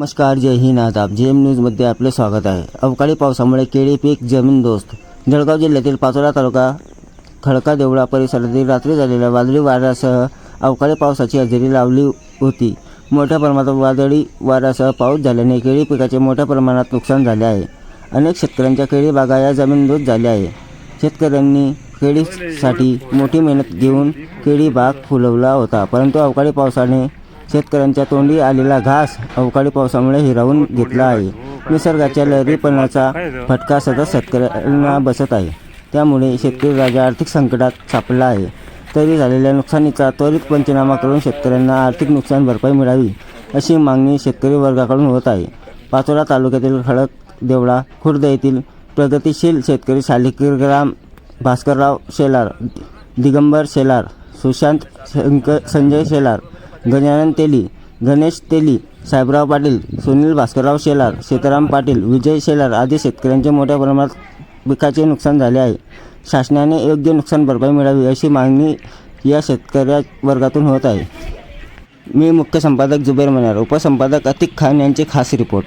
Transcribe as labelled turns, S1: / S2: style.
S1: नमस्कार जय हिंद. आदाब जे एम न्यूजमध्ये आपले स्वागत आहे. अवकाळी पावसामुळे केळी पीक जमीनदोस्त जळगाव जिल्ह्यातील पाचोरा तालुका खडका देवळा परिसरातील रात्री झालेल्या वादळी वाऱ्यासह अवकाळी पावसाची हजेरी लावली होती. मोठ्या प्रमाणात वादळी वाऱ्यासह पाऊस झाल्याने केळी पिकाचे मोठ्या प्रमाणात नुकसान झाले आहे. अनेक शेतकऱ्यांच्या केळी बागा या जमीनदोस्त झाल्या आहे. शेतकऱ्यांनी केळीसाठी मोठी मेहनत घेऊन केळी बाग फुलवला होता परंतु अवकाळी पावसाने शेतकऱ्यांच्या तोंडी आलेला घास अवकाळी पावसामुळे हिरावून घेतला आहे. निसर्गाच्या लहरीपणाचा फटका सतत शेतकऱ्यांना बसत आहे. त्यामुळे शेतकरी राजा आर्थिक संकटात सापडला आहे. तरी झालेल्या नुकसानीचा त्वरित पंचनामा करून शेतकऱ्यांना आर्थिक नुकसान भरपाई मिळावी अशी मागणी शेतकरी वर्गाकडून होत आहे. पाचोरा तालुक्यातील खडक देवळा खुर्द येथील प्रगतिशील शेतकरी शालिकीराम भास्करराव शेलार दिगंबर शेलार सुशांत शंकर संजय शेलार गजानन तेली गणेश तेली साहेबराव पाटील सुनील भास्करराव शेलार सीताराम पाटील विजय शेलार आदी शेतकऱ्यांचे मोठ्या प्रमाणात पिकाचे नुकसान झाले आहे. शासनाने योग्य नुकसान भरपाई मिळावी अशी मागणी या शेतकऱ्या वर्गातून होत आहे. मी मुख्य संपादक जुबेर मनार उपसंपादक अतिक खान यांचे खास रिपोर्ट.